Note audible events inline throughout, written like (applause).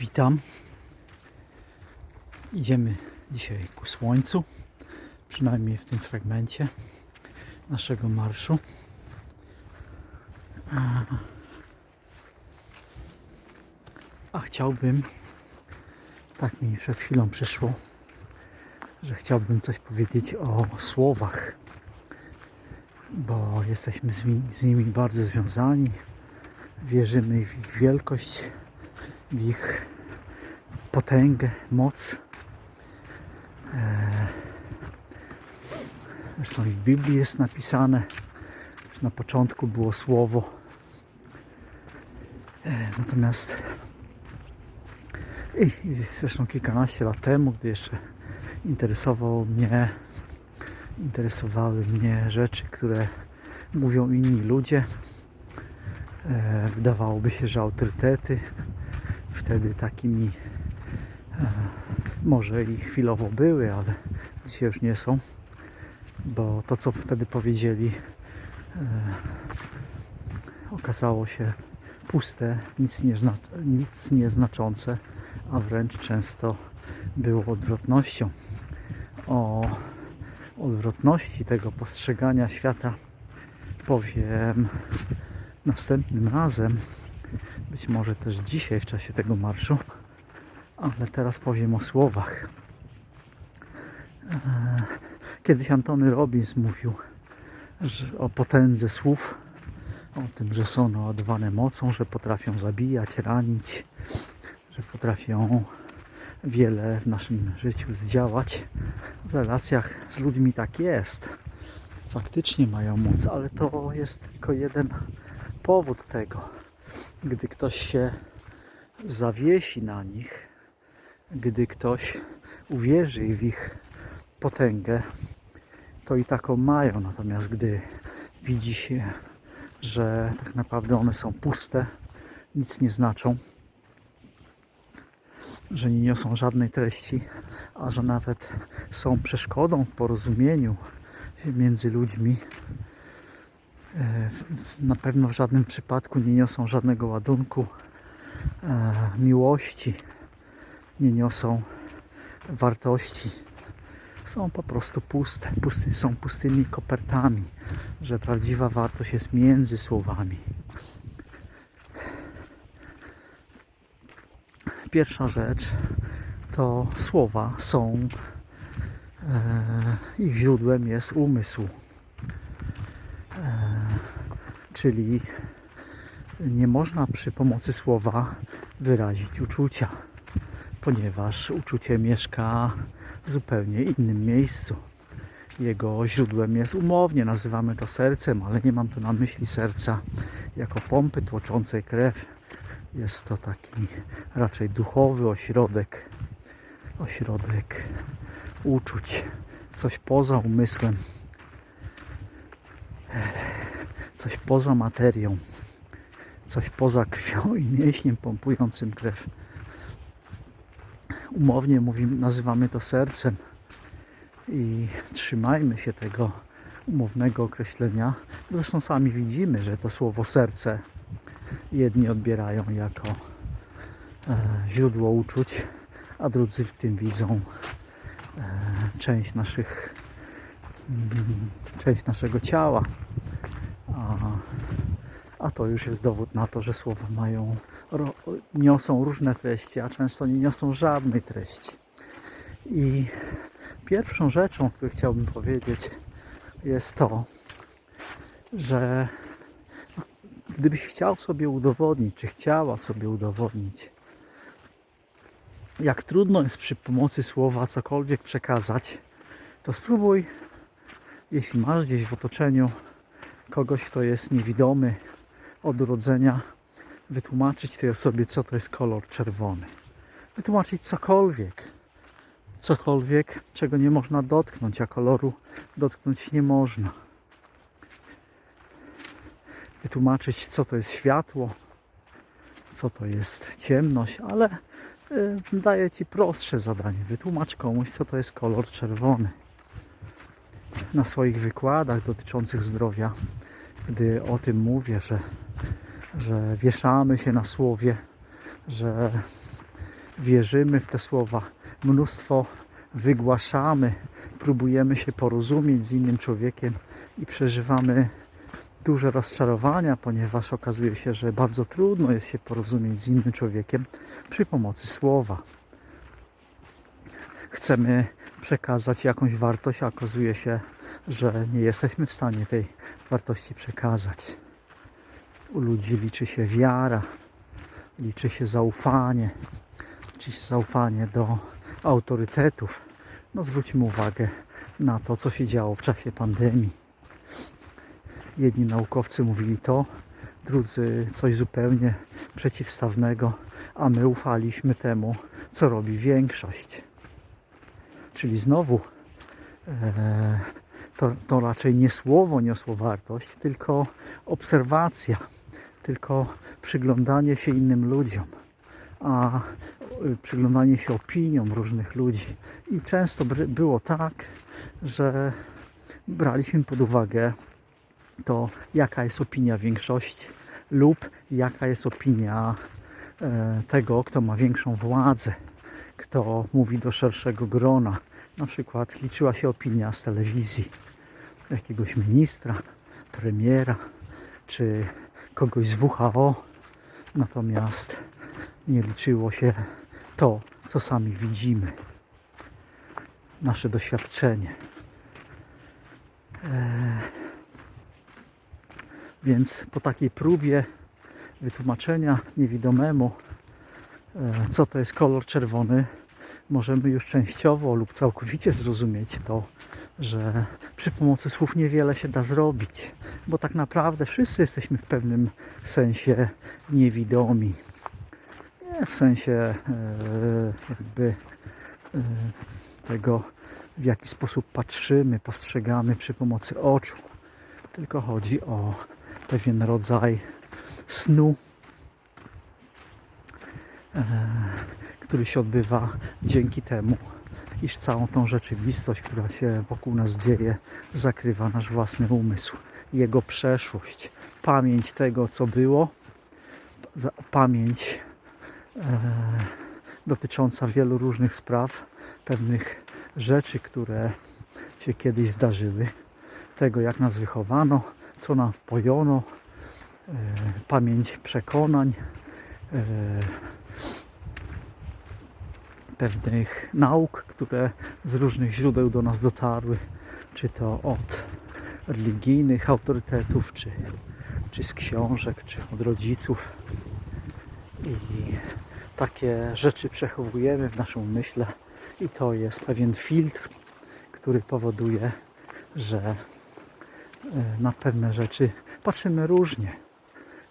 Witam. Idziemy dzisiaj ku słońcu, przynajmniej w tym fragmencie naszego marszu. A, a chciałbym, tak mi przed chwilą przyszło, że chciałbym coś powiedzieć o słowach, bo jesteśmy z, mi- z nimi bardzo związani. Wierzymy w ich wielkość, w ich potęgę, moc. E, Zresztą i w Biblii jest napisane, że na początku było słowo. E, Natomiast i, zresztą kilkanaście lat temu, gdy jeszcze interesował mnie, interesowały mnie rzeczy, które mówią inni ludzie, e, wydawałoby się, że autorytety wtedy takimi może i chwilowo były, ale dzisiaj już nie są, bo to co wtedy powiedzieli e, okazało się puste, nic, nie nic nieznaczące, a wręcz często było odwrotnością. O odwrotności tego postrzegania świata powiem następnym razem, być może też dzisiaj w czasie tego marszu, ale teraz powiem o słowach. Eee, Kiedyś Antony Robbins mówił o potędze słów, o tym, że są naładowane mocą, że potrafią zabijać, ranić, że potrafią wiele w naszym życiu zdziałać. W relacjach z ludźmi tak jest. Faktycznie mają moc, ale to jest tylko jeden powód tego. Gdy ktoś się zawiesi na nich, gdy ktoś uwierzy w ich potęgę, to i taką mają. Natomiast gdy widzi się, że tak naprawdę one są puste, nic nie znaczą, że nie niosą żadnej treści, a że nawet są przeszkodą w porozumieniu między ludźmi, e, na pewno w żadnym przypadku nie niosą żadnego ładunku e, miłości, nie niosą wartości. Są po prostu puste, pusty, są pustymi kopertami, że prawdziwa wartość jest między słowami. Pierwsza rzecz to słowa są, e, ich źródłem jest umysł. E, czyli nie można przy pomocy słowa wyrazić uczucia, ponieważ uczucie mieszka w zupełnie innym miejscu. Jego źródłem jest umownie, nazywamy to sercem, ale nie mam tu na myśli serca jako pompy tłoczącej krew. Jest to taki raczej duchowy ośrodek, ośrodek uczuć, coś poza umysłem, coś poza materią, coś poza krwią i mięśniem pompującym krew. Umownie mówimy, nazywamy to sercem i trzymajmy się tego umownego określenia. Zresztą sami widzimy, że to słowo serce jedni odbierają jako e, źródło uczuć, a drudzy w tym widzą e, część naszych mm, część naszego ciała. A, to już jest dowód na to, że słowa mają, niosą różne treści, a często nie niosą żadnej treści. I pierwszą rzeczą, o której chciałbym powiedzieć, jest to, że gdybyś chciał sobie udowodnić, czy chciała sobie udowodnić, jak trudno jest przy pomocy słowa cokolwiek przekazać, to spróbuj, jeśli masz gdzieś w otoczeniu kogoś, kto jest niewidomy od urodzenia, wytłumaczyć tej osobie, co to jest kolor czerwony. Wytłumaczyć cokolwiek. Cokolwiek, czego nie można dotknąć, a koloru dotknąć nie można. Wytłumaczyć, co to jest światło, co to jest ciemność, ale y, daję Ci prostsze zadanie. Wytłumacz komuś, co to jest kolor czerwony. Na swoich wykładach dotyczących zdrowia, gdy o tym mówię, że, że wieszamy się na słowie, że wierzymy w te słowa, mnóstwo wygłaszamy, próbujemy się porozumieć z innym człowiekiem i przeżywamy duże rozczarowania, ponieważ okazuje się, że bardzo trudno jest się porozumieć z innym człowiekiem przy pomocy słowa. Chcemy przekazać jakąś wartość, a okazuje się, że nie jesteśmy w stanie tej wartości przekazać. U ludzi liczy się wiara, liczy się zaufanie, liczy się zaufanie do autorytetów. No zwróćmy uwagę na to, co się działo w czasie pandemii. Jedni naukowcy mówili to, drudzy coś zupełnie przeciwstawnego, a my ufaliśmy temu, co robi większość. Czyli znowu e, to, to raczej nie słowo niosło wartość, tylko obserwacja, tylko przyglądanie się innym ludziom, a y, przyglądanie się opiniom różnych ludzi. I często było tak, że braliśmy pod uwagę to, jaka jest opinia większości lub jaka jest opinia e, tego, kto ma większą władzę, kto mówi do szerszego grona. Na przykład liczyła się opinia z telewizji jakiegoś ministra, premiera czy kogoś z WHO. Natomiast nie liczyło się to, co sami widzimy, nasze doświadczenie. Więc po takiej próbie wytłumaczenia niewidomemu, e, co to jest kolor czerwony, możemy już częściowo lub całkowicie zrozumieć to, że przy pomocy słów niewiele się da zrobić, bo tak naprawdę wszyscy jesteśmy w pewnym sensie niewidomi. Nie w sensie e, jakby e, tego, w jaki sposób patrzymy, postrzegamy przy pomocy oczu, tylko chodzi o pewien rodzaj snu, e, który się odbywa dzięki temu, iż całą tą rzeczywistość, która się wokół nas dzieje, zakrywa nasz własny umysł, jego przeszłość, pamięć tego, co było, pamięć e, dotycząca wielu różnych spraw, pewnych rzeczy, które się kiedyś zdarzyły, tego, jak nas wychowano, co nam wpojono, e, pamięć przekonań, e, pewnych nauk, które z różnych źródeł do nas dotarły, czy to od religijnych autorytetów, czy, czy z książek, czy od rodziców. I takie rzeczy przechowujemy w naszym umyśle i to jest pewien filtr, który powoduje, że e, na pewne rzeczy patrzymy różnie.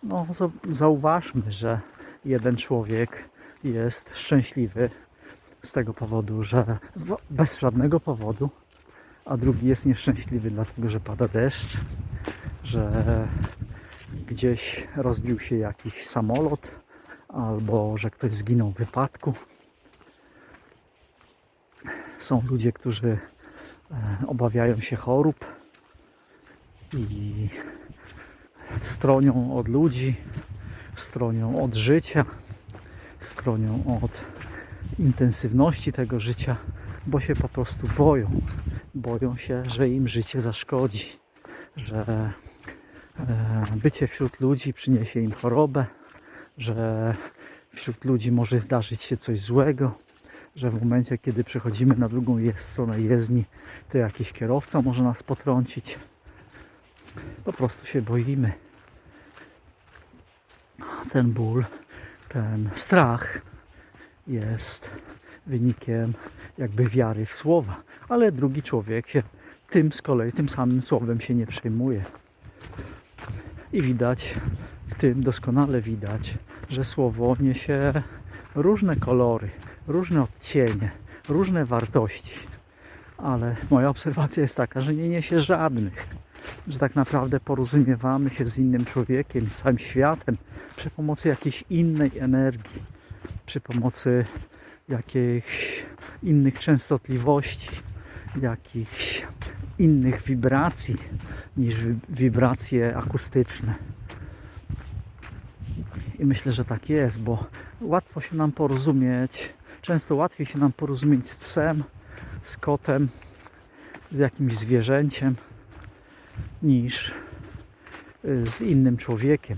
No, za- zauważmy, że jeden człowiek jest szczęśliwy z tego powodu, że bez żadnego powodu, a drugi jest nieszczęśliwy dlatego, że pada deszcz, że gdzieś rozbił się jakiś samolot, albo że ktoś zginął w wypadku. Są ludzie, którzy e, obawiają się chorób i stronią od ludzi, stronią od życia, stronią od intensywności tego życia, bo się po prostu boją. Boją się, że im życie zaszkodzi, że e, bycie wśród ludzi przyniesie im chorobę, że wśród ludzi może zdarzyć się coś złego, że w momencie, kiedy przechodzimy na drugą stronę jezdni, to jakiś kierowca może nas potrącić. Po prostu się boimy. Ten ból, ten strach jest wynikiem jakby wiary w słowa, ale drugi człowiek się tym z kolei, tym samym słowem się nie przejmuje. I widać, w tym doskonale widać, że słowo niesie różne kolory, różne odcienie, różne wartości. Ale moja obserwacja jest taka, że nie niesie żadnych. Że tak naprawdę porozumiewamy się z innym człowiekiem, z całym światem przy pomocy jakiejś innej energii, przy pomocy jakichś innych częstotliwości, jakichś innych wibracji niż wi- wibracje akustyczne. I myślę, że tak jest, bo łatwo się nam porozumieć, często łatwiej się nam porozumieć z psem, z kotem, z jakimś zwierzęciem, niż y, z innym człowiekiem,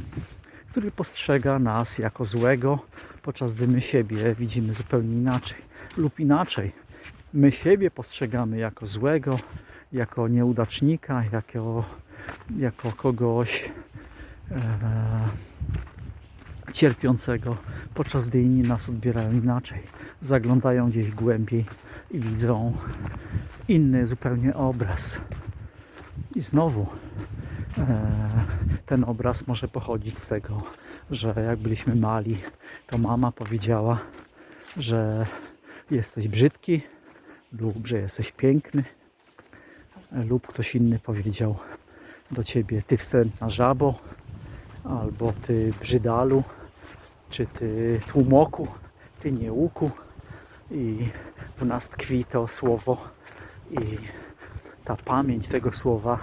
który postrzega nas jako złego, podczas gdy my siebie widzimy zupełnie inaczej lub inaczej. My siebie postrzegamy jako złego, jako nieudacznika, jako, jako kogoś e, cierpiącego, podczas gdy inni nas odbierają inaczej. Zaglądają gdzieś głębiej i widzą inny zupełnie obraz. I znowu ten obraz może pochodzić z tego, że jak byliśmy mali, to mama powiedziała, że jesteś brzydki lub że jesteś piękny lub ktoś inny powiedział do ciebie ty wstrętna żabo albo ty brzydalu czy ty tłumoku, ty nieuku i w nas tkwi to słowo i ta pamięć tego słowa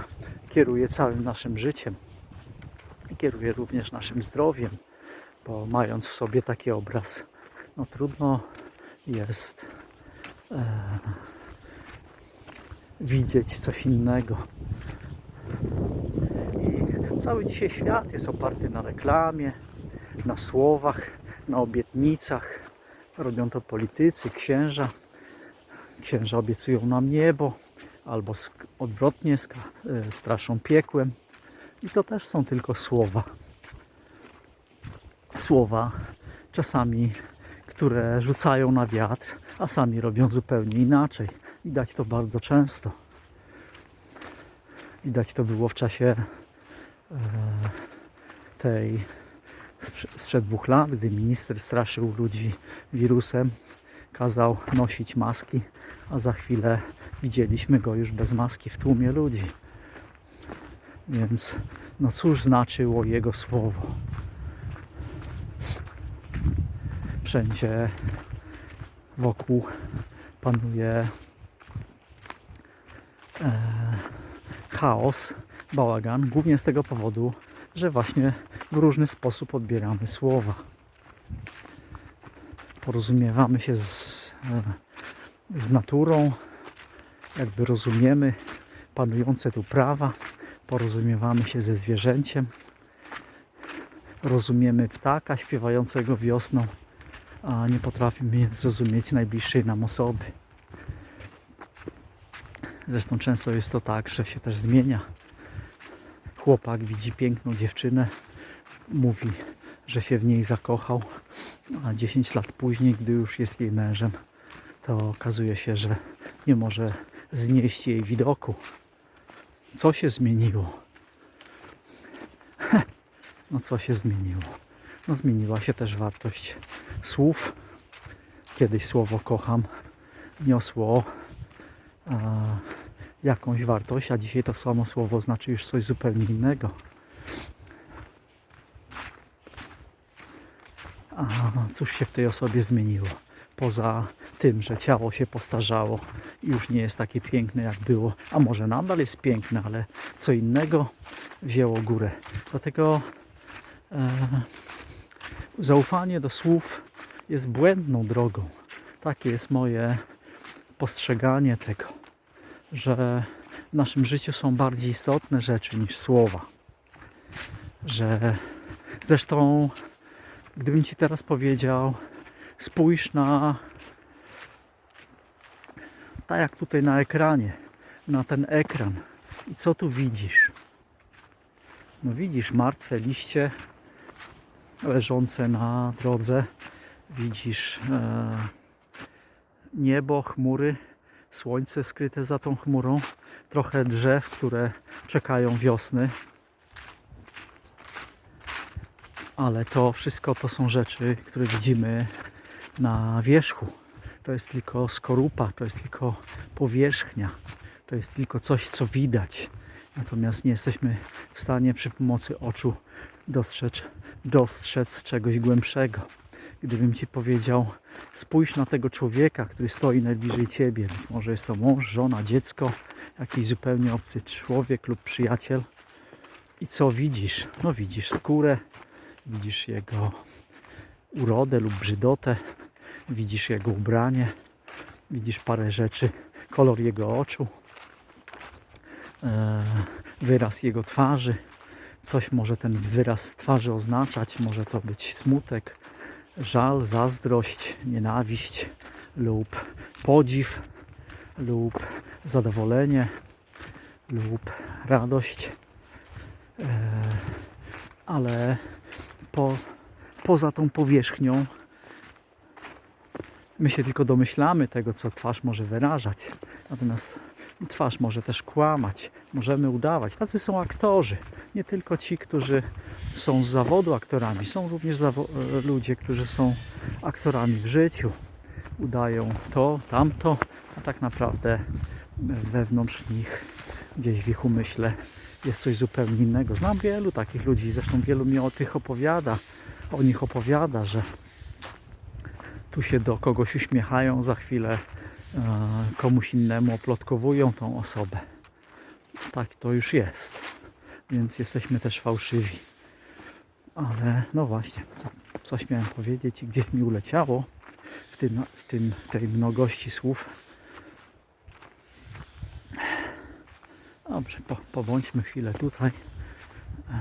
kieruje całym naszym życiem kieruje również naszym zdrowiem, bo mając w sobie taki obraz, no trudno jest e, widzieć coś innego. I cały dzisiaj świat jest oparty na reklamie, na słowach, na obietnicach. Robią to politycy, księża. Księża obiecują nam niebo, albo odwrotnie e, straszą piekłem. I to też są tylko słowa. Słowa czasami, które rzucają na wiatr, a sami robią zupełnie inaczej. Widać to bardzo często. Widać to było w czasie e, tej sprze- sprzed dwóch lat, gdy minister straszył ludzi wirusem, kazał nosić maski, a za chwilę widzieliśmy go już bez maski w tłumie ludzi. Więc no cóż znaczyło jego słowo? Wszędzie wokół panuje e, chaos, bałagan, głównie z tego powodu, że właśnie w różny sposób odbieramy słowa. Porozumiewamy się z, e, z naturą, jakby rozumiemy panujące tu prawa, porozumiewamy się ze zwierzęciem, rozumiemy ptaka śpiewającego wiosną, a nie potrafimy zrozumieć najbliższej nam osoby. Zresztą często jest to tak, że się też zmienia. Chłopak widzi piękną dziewczynę, mówi, że się w niej zakochał, a 10 lat później, gdy już jest jej mężem, to okazuje się, że nie może znieść jej widoku. Co się zmieniło? No co się zmieniło? No zmieniła się też wartość słów. Kiedyś słowo kocham niosło a, jakąś wartość, a dzisiaj to samo słowo znaczy już coś zupełnie innego. A cóż się w tej osobie zmieniło? Poza tym, że ciało się postarzało i już nie jest takie piękne jak było, a może nadal jest piękne, ale co innego wzięło górę. Dlatego e, zaufanie do słów jest błędną drogą. Takie jest moje postrzeganie tego, że w naszym życiu są bardziej istotne rzeczy niż słowa. Że zresztą, gdybym ci teraz powiedział, spójrz na tak jak tutaj na ekranie, na ten ekran i co tu widzisz? No widzisz martwe liście leżące na drodze, widzisz e, niebo, chmury, słońce skryte za tą chmurą, trochę drzew, które czekają wiosny. Ale to wszystko to są rzeczy, które widzimy na wierzchu. To jest tylko skorupa, to jest tylko powierzchnia, to jest tylko coś, co widać. Natomiast nie jesteśmy w stanie przy pomocy oczu dostrzec, dostrzec czegoś głębszego. Gdybym Ci powiedział, spójrz na tego człowieka, który stoi najbliżej Ciebie, być może jest to mąż, żona, dziecko, jakiś zupełnie obcy człowiek lub przyjaciel. I co widzisz? No widzisz skórę, widzisz jego urodę lub brzydotę, widzisz jego ubranie, widzisz parę rzeczy, kolor jego oczu, e, wyraz jego twarzy. Coś może ten wyraz twarzy oznaczać, może to być smutek, żal, zazdrość, nienawiść lub podziw lub zadowolenie lub radość. E, ale po, poza tą powierzchnią my się tylko domyślamy tego, co twarz może wyrażać. Natomiast twarz może też kłamać, możemy udawać. Tacy są aktorzy, nie tylko ci, którzy są z zawodu aktorami, są również e, ludzie, którzy są aktorami w życiu. Udają to, tamto, a tak naprawdę wewnątrz nich, gdzieś w ich umyśle jest coś zupełnie innego. Znam wielu takich ludzi, zresztą wielu mi o tych opowiada, o nich opowiada, że tu się do kogoś uśmiechają, za chwilę e, komuś innemu oplotkowują tą osobę. Tak to już jest. Więc jesteśmy też fałszywi. Ale no właśnie, co, coś miałem powiedzieć i gdzieś mi uleciało w, tym, w, tym, w tej mnogości słów. Dobrze, po, pobądźmy chwilę tutaj. E,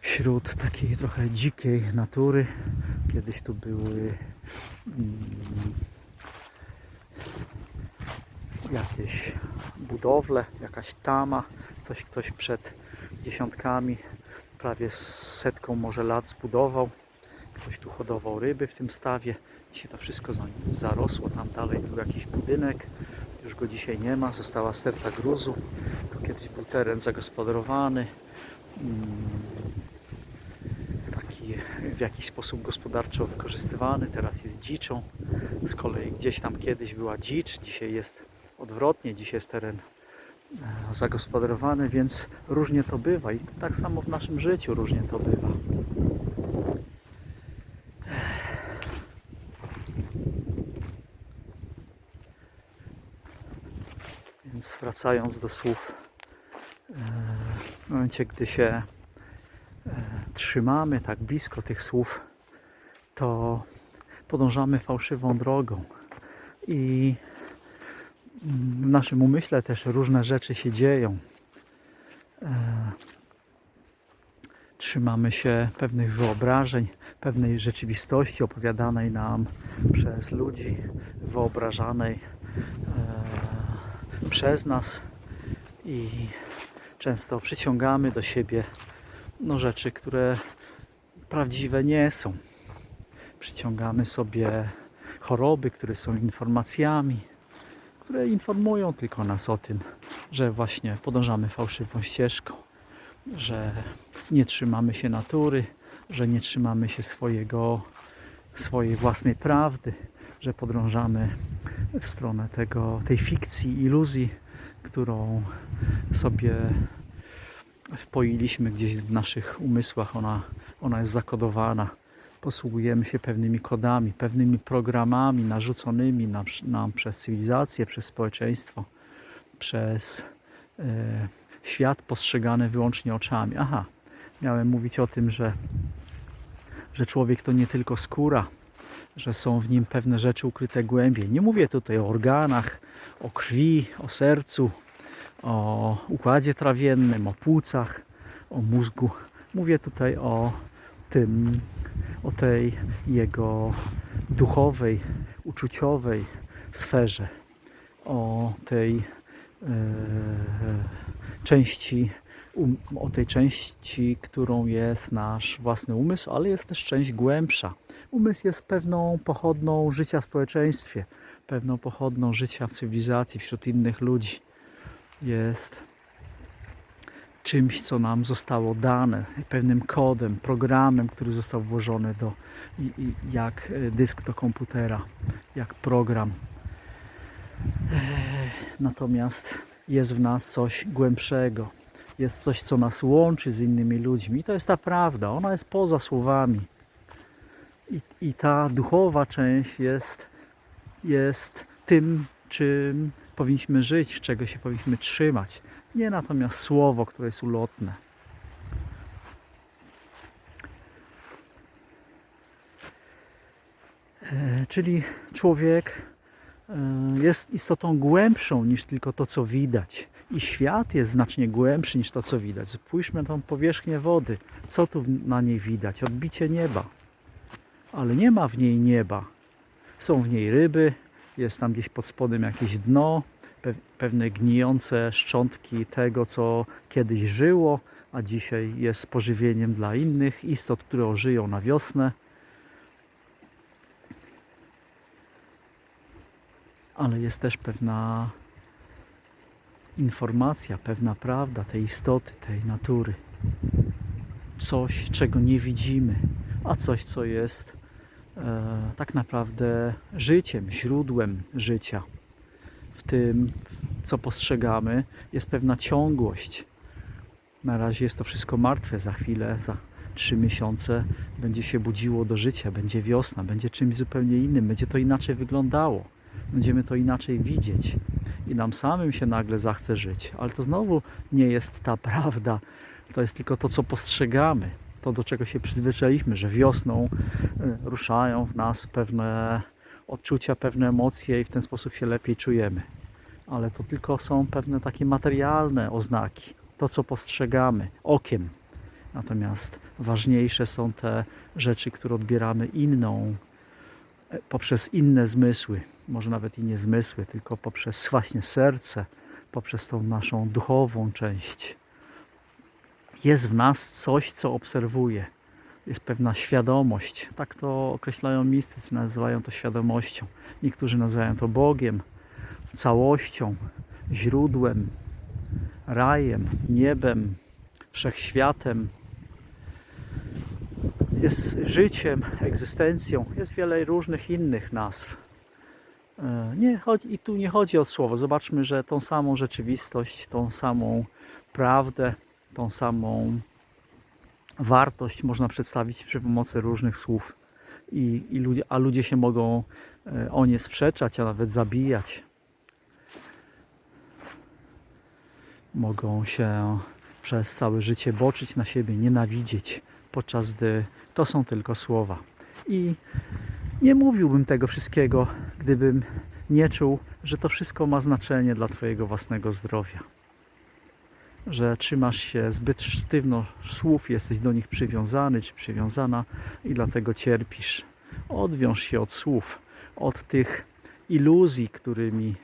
Wśród takiej trochę dzikiej natury. Kiedyś tu były mm, jakieś budowle, jakaś tama, coś ktoś przed dziesiątkami, prawie setką może lat zbudował. Ktoś tu hodował ryby w tym stawie. Dzisiaj to wszystko za- zarosło. Tam dalej był jakiś budynek. Już go dzisiaj nie ma. Została sterta gruzu. Tu kiedyś był teren zagospodarowany. Mm, Taki w jakiś sposób gospodarczo wykorzystywany. Teraz jest dziczą. Z kolei gdzieś tam kiedyś była dzicz. Dzisiaj jest odwrotnie. Dzisiaj jest teren e, zagospodarowany, więc różnie to bywa. I tak samo w naszym życiu różnie to bywa. Więc wracając do słów, e, w momencie, gdy się e, trzymamy tak blisko tych słów, to podążamy fałszywą drogą. I w naszym umyśle też różne rzeczy się dzieją. E, Trzymamy się pewnych wyobrażeń, pewnej rzeczywistości opowiadanej nam przez ludzi, wyobrażanej przez nas i często przyciągamy do siebie no, rzeczy, które prawdziwe nie są. Przyciągamy sobie choroby, które są informacjami, które informują tylko nas o tym, że właśnie podążamy fałszywą ścieżką, że nie trzymamy się natury, że nie trzymamy się swojego, swojej własnej prawdy, że podążamy w stronę tego, tej fikcji, iluzji, którą sobie wpoiliśmy gdzieś w naszych umysłach. Ona, ona jest zakodowana. Posługujemy się pewnymi kodami, pewnymi programami narzuconymi nam, nam przez cywilizację, przez społeczeństwo, przez e, świat postrzegany wyłącznie oczami. Aha, miałem mówić o tym, że, że człowiek to nie tylko skóra, że są w nim pewne rzeczy ukryte głębiej. Nie mówię tutaj o organach, o krwi, o sercu, o układzie trawiennym, o płucach, o mózgu. Mówię tutaj o tym, o tej jego duchowej, uczuciowej sferze, o tej e, części, um, o tej części, którą jest nasz własny umysł, ale jest też część głębsza. Umysł jest pewną pochodną życia w społeczeństwie, pewną pochodną życia w cywilizacji, wśród innych ludzi. Jest czymś, co nam zostało dane, pewnym kodem, programem, który został włożony do, i, i, jak e, dysk do komputera, jak program. Natomiast jest w nas coś głębszego, jest coś, co nas łączy z innymi ludźmi. I to jest ta prawda, ona jest poza słowami. I, i ta duchowa część jest, jest tym, czym powinniśmy żyć, czego się powinniśmy trzymać. Nie natomiast słowo, które jest ulotne. E, czyli człowiek e, jest istotą głębszą niż tylko to, co widać. I świat jest znacznie głębszy niż to, co widać. Spójrzmy na tą powierzchnię wody. Co tu na niej widać? Odbicie nieba. Ale nie ma w niej nieba. Są w niej ryby, jest tam gdzieś pod spodem jakieś dno, pe- pewne gnijące szczątki tego, co kiedyś żyło, a dzisiaj jest pożywieniem dla innych istot, które ożyją na wiosnę. Ale jest też pewna informacja, pewna prawda tej istoty, tej natury. Coś, czego nie widzimy, a coś, co jest tak naprawdę życiem, źródłem życia. W tym, co postrzegamy, jest pewna ciągłość. Na razie jest to wszystko martwe, za chwilę, za trzy miesiące będzie się budziło do życia, będzie wiosna, będzie czymś zupełnie innym, będzie to inaczej wyglądało, będziemy to inaczej widzieć i nam samym się nagle zachce żyć. Ale to znowu nie jest ta (laughs) prawda, to jest tylko to, co postrzegamy, to do czego się przyzwyczailiśmy, że wiosną y, ruszają w nas pewne odczucia, pewne emocje i w ten sposób się lepiej czujemy. Ale to tylko są pewne takie materialne oznaki, to co postrzegamy okiem. Natomiast ważniejsze są te rzeczy, które odbieramy inną, e, poprzez inne zmysły, może nawet i nie zmysły, tylko poprzez właśnie serce, poprzez tą naszą duchową część. Jest w nas coś, co obserwuje. Jest pewna świadomość. Tak to określają mistycy, nazywają to świadomością. Niektórzy nazywają to Bogiem, całością, źródłem, rajem, niebem, wszechświatem. Jest życiem, egzystencją. Jest wiele różnych innych nazw. E, Nie chodzi, I tu nie chodzi o słowo. Zobaczmy, że tą samą rzeczywistość, tą samą prawdę, tą samą wartość można przedstawić przy pomocy różnych słów. I, i ludzie, a ludzie się mogą e, o nie sprzeczać, a nawet zabijać. Mogą się przez całe życie boczyć na siebie, nienawidzieć, podczas gdy to są tylko słowa. I nie mówiłbym tego wszystkiego, gdybym nie czuł, że to wszystko ma znaczenie dla Twojego własnego zdrowia. Że trzymasz się zbyt sztywno słów, jesteś do nich przywiązany czy przywiązana i dlatego cierpisz. Odwiąż się od słów, od tych iluzji, którymi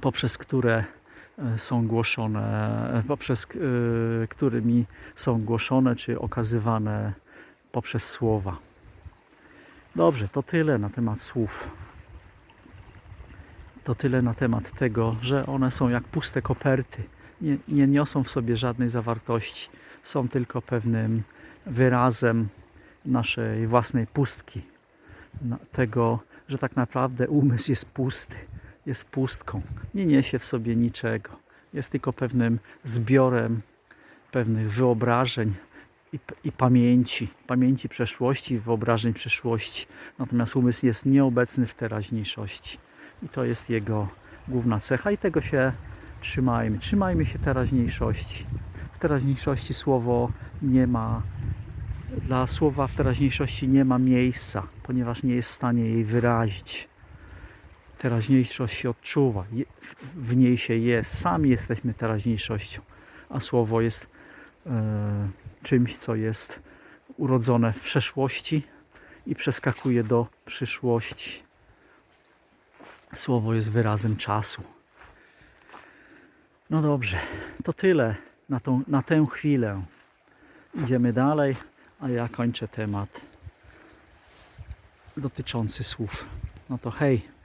poprzez które e, są głoszone, e, poprzez e, którymi są głoszone czy okazywane poprzez słowa. Dobrze, to tyle na temat słów. To tyle na temat tego, że one są jak puste koperty. Nie, nie niosą w sobie żadnej zawartości. Są tylko pewnym wyrazem naszej własnej pustki. Tego, że tak naprawdę umysł jest pusty, jest pustką. Nie niesie w sobie niczego. Jest tylko pewnym zbiorem pewnych wyobrażeń, i, i pamięci, pamięci przeszłości, wyobrażeń przeszłości. Natomiast umysł jest nieobecny w teraźniejszości. I to jest jego główna cecha i tego się trzymajmy. Trzymajmy się teraźniejszości. W teraźniejszości słowo nie ma, dla słowa w teraźniejszości nie ma miejsca, ponieważ nie jest w stanie jej wyrazić. Teraźniejszość się odczuwa, w niej się jest. Sami jesteśmy teraźniejszością, a słowo jest e, czymś, co jest urodzone w przeszłości i przeskakuje do przyszłości. Słowo jest wyrazem czasu. No dobrze, to tyle na, tą, na tę chwilę. Idziemy dalej, a ja kończę temat dotyczący słów. No to hej.